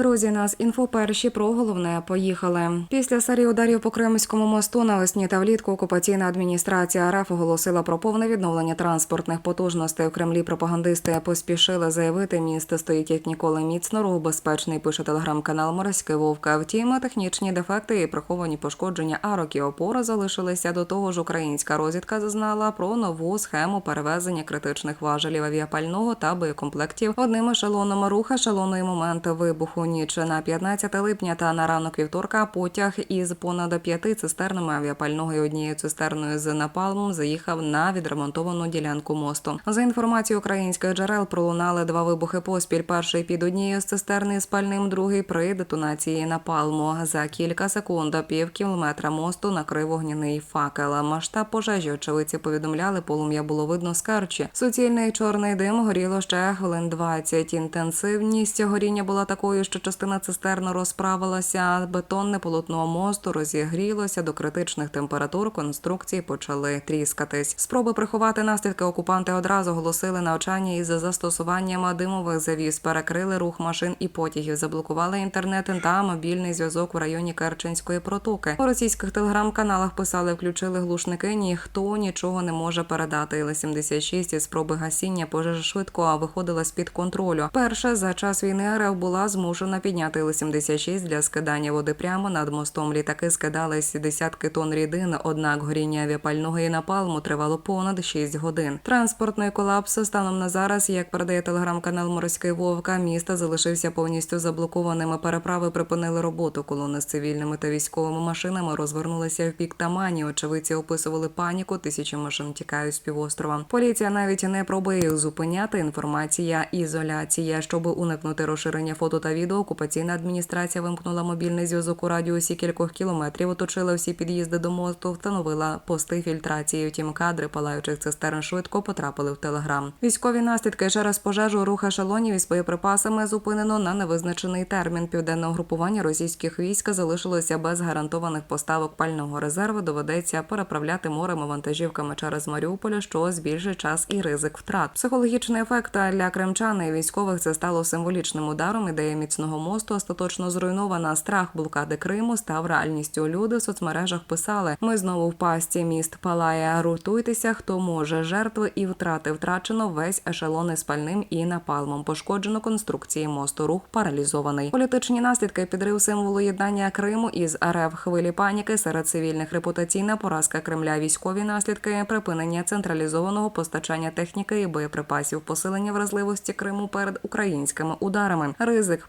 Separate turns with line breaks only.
Друзі, нас інфо перші про головне поїхали. Після серії ударів по Кримському мосту навесні та влітку окупаційна адміністрація РФ оголосила про повне відновлення транспортних потужностей. У Кремлі пропагандисти поспішили заявити, місто стоїть як ніколи міцно, рух безпечний. Пише телеграм-канал Морський Вовка. Втім, технічні дефекти і приховані пошкодження арок і опори залишилися. До того ж, українська розвідка зазнала про нову схему перевезення критичних важелів авіапального та боєкомплектів одним ешелоном. Рух ешелону і момент вибуху ніч на 15 липня та на ранок вівторка потяг із понад п'яти цистернами авіапального і однією цистерною з напалмом заїхав на відремонтовану ділянку мосту. За інформацією українських джерел пролунали два вибухи поспіль. Перший під однією з цистерни з пальним, другий при детонації напалму. За кілька секунд пів кілометра мосту накрив вогняний факел. Масштаб пожежі очевидці повідомляли, полум'я було видно з карчі. Суцільний чорний дим горіло ще хвилин 20. Інтенсивність горіння була такою, що частина цистерни розправилася. Бетонне полотно мосту розігрілося до критичних температур. Конструкції почали тріскатись. Спроби приховати наслідки окупанти одразу оголосили навчання із застосуванням димових завіс, перекрили рух машин і потягів, заблокували інтернет та мобільний зв'язок в районі Керченської протоки. У російських телеграм-каналах писали, включили глушники. Ніхто нічого не може передати. Іл-76 із спроби гасіння пожежа швидко виходила з під контролю. Перша за час війни РФ була змушена підняти Іл-76 для скидання води прямо над мостом. Літаки скидались десятки тонн рідин. Однак горіння авіапального і напалму тривало понад 6 годин. Транспортний колапс станом на зараз, як передає телеграм-канал Морський Вовка, міста залишився повністю заблокованими. Переправи припинили роботу. Колони з цивільними та військовими машинами розвернулися в бік Тамані. Очевидці описували паніку. Тисячі машин тікають з півострова. Поліція навіть не пробує зупиняти. Інформація ізоляція, щоб уникнути розширення фото та відео. Окупаційна адміністрація вимкнула мобільний зв'язок у радіусі кількох кілометрів. Оточила всі під'їзди до мосту, встановила пости фільтрації. Втім, кадри палаючих цистерн швидко потрапили в телеграм. Військові наслідки через пожежу рух ешелонів із боєприпасами зупинено на невизначений термін. Південне угрупування російських військ залишилося без гарантованих поставок пального резерву. Доведеться переправляти морем вантажівками через Маріуполя, що збільшить час і ризик втрат. Психологічний ефект для кримчан і військових це стало символічним ударом. Ідея міцного мосту остаточно зруйнована. Страх блокади Криму став реальністю. Люди в соцмережах писали: ми знову в пасті. Міст палає. Рутуйтеся, хто може. Жертви і втрати втрачено весь ешелон із пальним і напалмом. Пошкоджено конструкції мосту. Рух паралізований. Політичні наслідки підрив символу єднання Криму із РФ хвилі паніки серед цивільних. Репутаційна поразка Кремля. Військові наслідки припинення централізованого постачання техніки і боєприпасів, посилення вразливості Криму перед українськими ударами, ризик